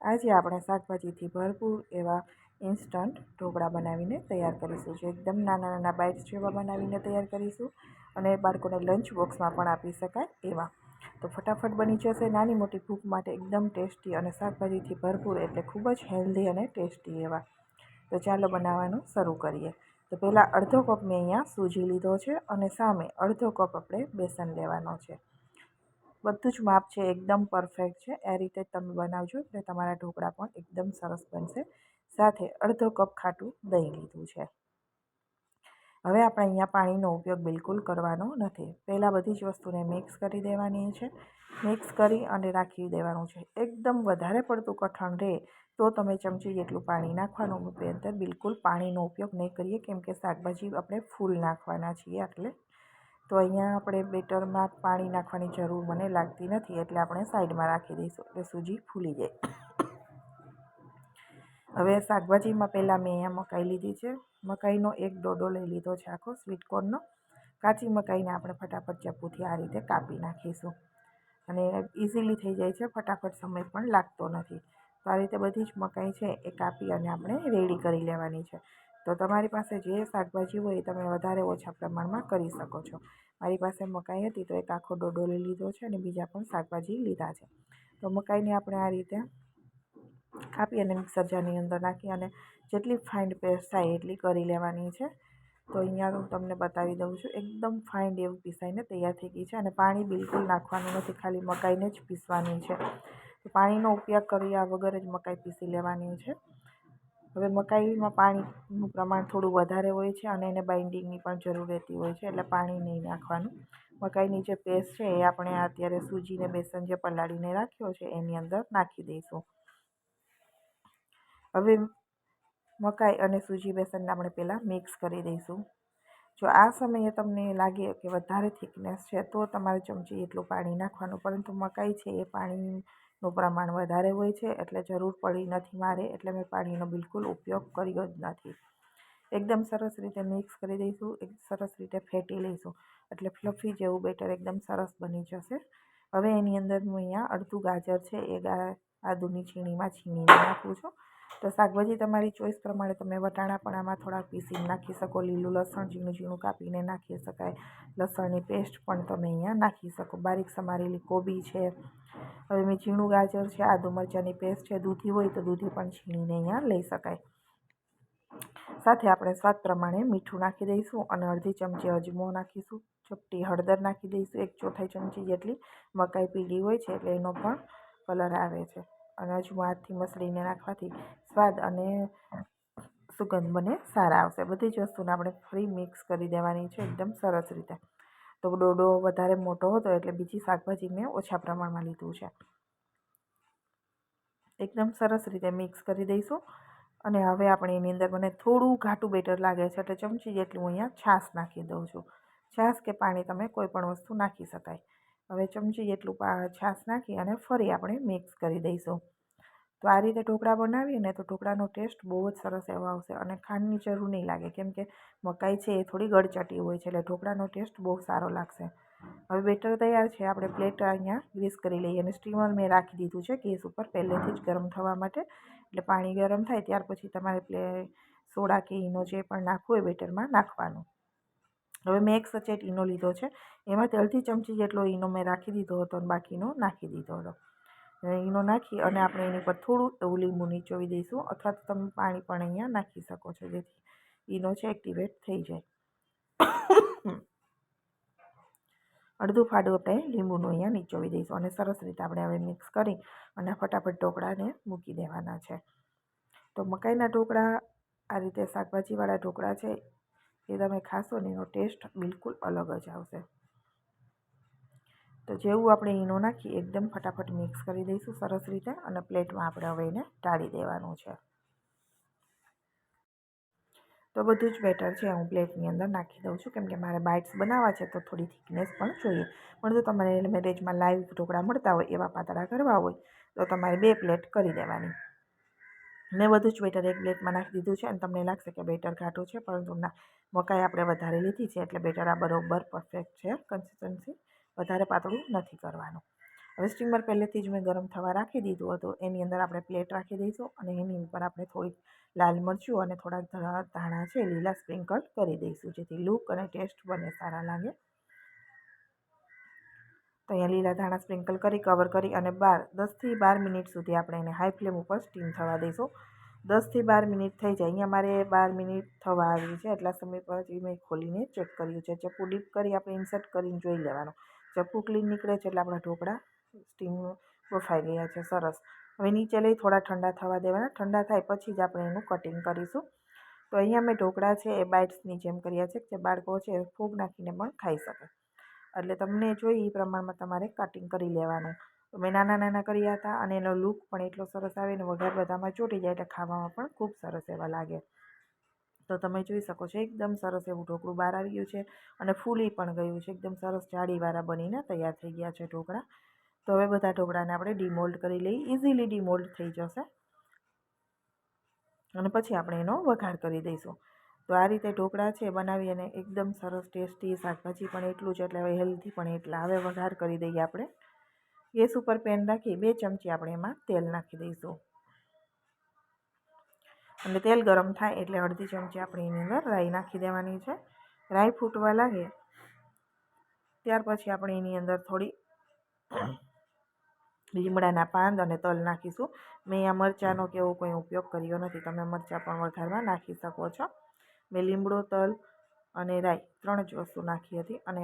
આજે આપણે શાકભાજીથી ભરપૂર એવા ઇન્સ્ટન્ટ ઢોકળા બનાવીને તૈયાર કરીશું. જે એકદમ નાના નાના બાઇટ્સ જેવા બનાવીને તૈયાર કરીશું અને બાળકોને લંચ બોક્સમાં પણ આપી શકાય એવા. તો ફટાફટ બની જશે નાની મોટી ભૂખ માટે એકદમ ટેસ્ટી અને શાકભાજીથી ભરપૂર એટલે ખૂબ જ હેલ્ધી અને ટેસ્ટી એવા. તો ચાલો બનાવવાનું શરૂ કરીએ. તો પહેલાં અડધો કપ મેં અહીંયા સૂજી લીધો છે અને સામે અડધો કપ આપણે બેસન લેવાનો છે. બધું જ માપ છે, એકદમ પરફેક્ટ છે. એ રીતે તમે બનાવજો એટલે તમારા ઢોકળા પણ એકદમ સરસ બનશે. સાથે અડધો કપ ખાટું દહીં લીધું છે. હવે આપણે અહીંયા પાણીનો ઉપયોગ બિલકુલ કરવાનો નથી. પહેલાં બધી જ વસ્તુને મિક્સ કરી દેવાની છે. મિક્સ કરી અને રાખી દેવાનું છે. એકદમ વધારે પડતું કઠણ રહે તો તમે ચમચી જેટલું પાણી નાખવાનું. અંદર બિલકુલ પાણીનો ઉપયોગ નહીં કરીએ કેમ કે શાકભાજી આપણે ફૂલ નાખવાના છીએ એટલે તો અહીંયા આપણે બેટરમાં પાણી નાખવાની જરૂર મને લાગતી નથી એટલે આપણે સાઈડમાં રાખી દઈશું એટલે સૂજી ફૂલી જાય. હવે શાકભાજીમાં પહેલાં મેં અહીંયા મકાઈ લીધી છે. મકાઈનો એક ડોડો લઈ લીધો છે આખો સ્વીટકોર્નનો કાચી મકાઈને આપણે ફટાફટ ચપ્પુથી આ રીતે કાપી નાખીશું. અને ઇઝીલી થઈ જાય છે, ફટાફટ સમય પણ લાગતો નથી. તો આ રીતે બધી જ મકાઈ છે એ કાપી અને આપણે રેડી કરી લેવાની છે. તો તમારી પાસે જે શાકભાજી હોય એ તમે વધારે ઓછા પ્રમાણમાં કરી શકો છો. મારી પાસે મકાઈ હતી તો એક આખો ડોડો લઈ લીધો છે અને બીજા પણ શાકભાજી લીધા છે. તો મકાઈને આપણે આ રીતે કાપી અને મિક્સર જારની અંદર નાખી અને જેટલી ફાઇન પેસ્ટ થાય એટલી કરી લેવાની છે. તો અહીંયા હું તમને બતાવી દઉં છું, એકદમ ફાઇન એવું પીસાઈને તૈયાર થઈ ગઈ છે અને પાણી બિલકુલ નાખવાનું નથી, ખાલી મકાઈને જ પીસવાની છે. પાણીનો ઉપયોગ કર્યા વગર જ મકાઈ પીસી લેવાની છે. હવે મકાઈમાં પાણીનું પ્રમાણ થોડું વધારે હોય છે અને એને બાઇન્ડિંગની પણ જરૂર રહેતી હોય છે, એટલે પાણી નહીં નાખવાનું. મકાઈની જે પેસ્ટ છે એ આપણે અત્યારે સૂજીને બેસન જે પલાળીને રાખ્યો છે એની અંદર નાખી દઈશું. હવે મકાઈ અને સૂજી બેસનને આપણે પહેલાં મિક્સ કરી દઈશું. જો આ સમયે તમને લાગે કે વધારે થિકનેસ છે, તો તમારે ચમચી એટલું પાણી નાખવાનું, પરંતુ મકાઈ છે એ પાણીનું પ્રમાણ વધારે હોય છે, એટલે જરૂર પડી નથી મારે, એટલે મેં પાણીનો બિલકુલ ઉપયોગ કર્યો જ નથી. એકદમ સરસ રીતે મિક્સ કરી દઈશું, એક સરસ રીતે ફેટી લઈશું, એટલે ફ્લફી જેવું બેટર એકદમ સરસ બની જશે. હવે એની અંદર હું અહીંયા અડધું ગાજર છે, એ આદુની છીણીમાં છીણીને નાખું છું. તો શાકભાજી તમારી ચોઈસ પ્રમાણે તમે વટાણા પણ આમાં થોડા પીસીને નાખી શકો, લીલું લસણ, ઝીણું ઝીણું કાપીને નાખી શકાય. લસણની પેસ્ટ પણ તમે અહીંયા નાખી શકો. બારીક સમારેલી કોબી છે. હવે મેં ઝીણું ગાજર છે, આદુ મરચાંની પેસ્ટ છે, દૂધી હોય તો દૂધી પણ છીણીને અહીંયા લઈ શકાય. સાથે આપણે સ્વાદ પ્રમાણે મીઠું નાખી દઈશું અને અડધી ચમચી અજમો નાખીશું. ચપટી હળદર નાખી દઈશું, એક ચોથાઈ ચમચી જેટલી. મકાઈ પીળી હોય છે એટલે એનો પણ કલર આવે છે. અને અજમો હાથથી મસળીને નાખવાથી સ્વાદ અને સુગંધ બને સારા આવશે. બધી જ વસ્તુને આપણે ફરી મિક્સ કરી દેવાની છે એકદમ સરસ રીતે. તો ડોડો વધારે મોટો હતો એટલે બીજી શાકભાજી મેં ઓછા પ્રમાણમાં લીધું છે. એકદમ સરસ રીતે મિક્સ કરી દઈશું. અને હવે આપણે એની અંદર મને થોડું ઘાટું બેટર લાગે છે એટલે ચમચી જેટલું હું અહીંયા છાશ નાખી દઉં છું. છાશ કે પાણી તમે કોઈ પણ વસ્તુ નાખી શકાય. હવે ચમચી જેટલું છાશ નાખી અને ફરી આપણે મિક્સ કરી દઈશું. તો આ રીતે ઢોકળા બનાવીએ ને તો ઢોકળાનો ટેસ્ટ બહુ જ સરસ એવો આવશે અને ખાંડની જરૂર નહીં લાગે, કેમ કે મકાઈ છે એ થોડી ગળચટી હોય છે એટલે ઢોકળાનો ટેસ્ટ બહુ સારો લાગશે. હવે બેટર તૈયાર છે, આપણે પ્લેટ અહીંયા ગ્રીસ કરી લઈએ અને સ્ટીમર મેં રાખી દીધું છે ગેસ ઉપર પહેલેથી જ ગરમ થવા માટે. એટલે પાણી ગરમ થાય ત્યાર પછી તમારે પ્લે, સોડા કે ઈનો જે પણ નાખવું હોય બેટરમાં નાખવાનું. હવે મેં એક સચેટ ઈનો લીધો છે. એમાં અડધી ચમચી જેટલો ઈનો મેં રાખી દીધો હતો અને બાકીનો નાખી દીધો હતો. ઈનો નાખી અને આપણે એની પર થોડું એવું લીંબુ નીચોવી દઈશું અથવા તો તમે પાણી પણ અહીંયા નાખી શકો છો જેથી ઈનો છે એક્ટિવેટ થઈ જાય. અડધું ફાડું આપણે લીંબુનું અહીંયા નીચોવી દઈશું અને સરસ રીતે આપણે હવે મિક્સ કરી અને ફટાફટ ઢોકળાને મૂકી દેવાના છે. તો મકાઈના ઢોકળા આ રીતે શાકભાજીવાળા ઢોકળા છે એ તમે ખાશો ને એનો ટેસ્ટ બિલકુલ અલગ જ આવશે. તો જેવું આપણે ઈનો નાખી એકદમ ફટાફટ મિક્સ કરી દઈશું સરસ રીતે અને પ્લેટમાં આપણે હવે એને ટાળી દેવાનું છે. તો બધું જ બેટર છે. હું પ્લેટની અંદર નાખી દઉં છું. કેમકે મારે બાઇટ્સ બનાવવા છે તો થોડી થિકનેસ પણ જોઈએ. પણ જો તમારે મેરેજમાં લાઈવ ઢોકળા મળતા હોય, એવા પાતળા કરવા હોય, તો તમારે બે પ્લેટ કરી દેવાની. મેં બધું જ બેટર એક પ્લેટમાં નાખી દીધું છે અને તમને લાગશે કે બેટર ઘાટું છે, પરંતુ ના. મકાઈ આપણે વધારે લીધી છે એટલે બેટર આ બરોબર પરફેક્ટ છે કન્સિસ્ટન્સી વધારે પાતળું નથી કરવાનું. હવે સ્ટીમર પહેલેથી જ મેં ગરમ થવા રાખી દીધું હતું. એની અંદર આપણે પ્લેટ રાખી દઈશું અને એની ઉપર આપણે થોડીક લાલ મરચું અને થોડાક ધાણા છે લીલા સ્પ્રિંકલ કરી દઈશું, જેથી લુક અને ટેસ્ટ બંને સારા લાગે. તો અહીંયા લીલા ધાણા સ્પ્રિંકલ કરી, કવર કરી અને બાર, દસથી બાર મિનિટ સુધી આપણે એને હાઈ ફ્લેમ ઉપર સ્ટીમ થવા દઈશું. દસથી બાર મિનિટ થઈ જાય. અહીંયા મારે બાર મિનિટ થવા આવી છે. એટલા સમય પછી મેં ખોલીને ચેક કર્યું છે. ચપ્પુ ડીપ કરી આપણે ઇન્સર્ટ કરીને જોઈ લેવાનું. ચપ્પુ ક્લીન નીકળે છે એટલે આપણા ઢોકળા સ્ટીમ બફાઈ ગયા છે. સરસ. હવે નીચે લઈ થોડા ઠંડા થવા દેવાના. ઠંડા થાય પછી જ આપણે એનું કટિંગ કરીશું. તો અહીંયા મેં ઢોકળા છે એ બાઇટ્સની જેમ કર્યા છે જે બાળકો છે ફૂગ નાખીને પણ ખાઈ શકે. એટલે તમને જોઈ એ પ્રમાણમાં તમારે કટિંગ કરી લેવાનું. તો મેં નાના નાના કર્યા હતા અને એનો લુક પણ એટલો સરસ આવે ને વઘાર બધામાં ચોટી જાય એટલે ખાવામાં પણ ખૂબ સરસ એવા લાગે. તો તમે જોઈ શકો છો એકદમ સરસ એવું ઢોકળું બહાર આવી ગયું છે અને ફૂલી પણ ગયું છે. એકદમ સરસ જાળીવાળા બનીને તૈયાર થઈ ગયા છે ઢોકળા. તો હવે બધા ઢોકળાને આપણે ડીમોલ્ડ કરી લઈ ઇઝીલી ડીમોલ્ડ થઈ જશે. અને પછી આપણે એનો વઘાર કરી દઈશું. તો આ રીતે ઢોકળા છે બનાવી અને એકદમ સરસ ટેસ્ટી શાકભાજી પણ એટલું જ, એટલે હવે હેલ્ધી પણ એટલા. હવે વઘાર કરી દઈએ આપણે. ગેસ ઉપર પેન રાખી બે ચમચી આપણે એમાં તેલ નાખી દઈશું. અને તેલ ગરમ થાય એટલે અડધી ચમચી આપણે એની અંદર રાઈ નાખી દેવાની છે. રાઈ ફૂટવા લાગે, ત્યાર પછી આપણે એની અંદર થોડી લીમડાના પાન અને તલ નાખીશું. મેં અહીંયા મરચાંનો કે એવો કોઈ ઉપયોગ કર્યો નથી. તમે મરચાં પણ વઘારમાં નાખી શકો છો. મેં લીમડો તલ અને રાઈ ત્રણ જ વસ્તુ નાખી હતી અને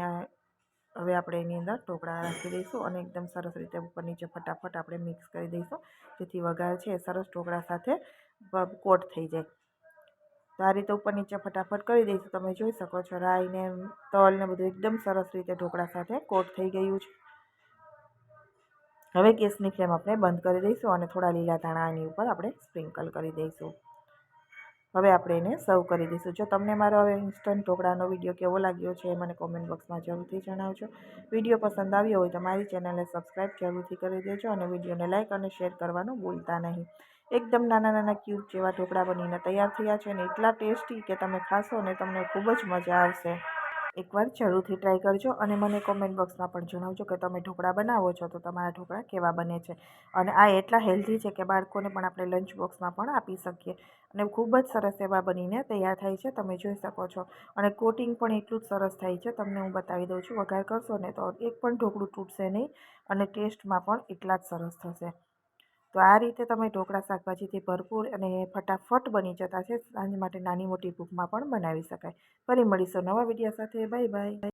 હવે આપણે એની અંદર ઢોકળા રાખી દઈશું અને એકદમ સરસ રીતે ઉપર નીચે ફટાફટ આપણે મિક્સ કરી દઈશું. જેથી વઘાર છે એ સરસ ઢોકળા સાથે કોટ થઈ જાય. તો આ રીતે ઉપર નીચે ફટાફટ કરી દઈશું. તમે જોઈ શકો છો રાઈને તલ ને બધું એકદમ સરસ રીતે ઢોકળા સાથે કોટ થઈ ગયું છે. હવે ગેસની ફ્લેમ આપણે બંધ કરી દઈશું અને થોડા લીલા ધાણા એની ઉપર આપણે સ્પ્રિંકલ કરી દઈશું. હવે આપણે એને સર્વ કરી દઈશું. જો તમને મારો હવે ઇન્સ્ટન્ટ ઢોકળાનો વીડિયો કેવો લાગ્યો છે એ મને કોમેન્ટ બોક્સમાં જરૂરથી જણાવજો. વીડિયો પસંદ આવ્યો હોય તો મારી ચેનલને સબસ્ક્રાઈબ જરૂરથી કરી દેજો અને વિડીયોને લાઇક અને શેર કરવાનું ભૂલતા નહીં. એકદમ નાના નાના ક્યુબ જેવા ઢોકળા બનીને તૈયાર થયા છે અને એટલા ટેસ્ટી કે તમે ખાશો ને તમને ખૂબ જ મજા આવશે. એકવાર જરૂરથી ટ્રાય કરજો અને મને કોમેન્ટ બોક્સમાં પણ જણાવજો કે તમે ઢોકળા બનાવો છો તો તમારા ઢોકળા કેવા બને છે. અને આ એટલા હેલ્ધી છે કે બાળકોને પણ આપણે લંચ બોક્સમાં પણ આપી શકીએ. અને ખૂબ જ સરસ એવા બનીને તૈયાર થાય છે, તમે જોઈ શકો છો. અને કોટિંગ પણ એટલું જ સરસ થાય છે, તમને હું બતાવી દઉં છું. વઘાર કરશો ને તો એક પણ ઢોકળું તૂટશે નહીં અને ટેસ્ટમાં પણ એટલા જ સરસ થશે. તો આ રીતે તમે ઢોકળા, શાકભાજીથી ભરપૂર અને ફટાફટ બની જતા છે. સાંજ માટે નાની મોટી ભૂખમાં પણ બનાવી શકાય. ફરી મળીશું નવા વીડિયો સાથે. Bye bye.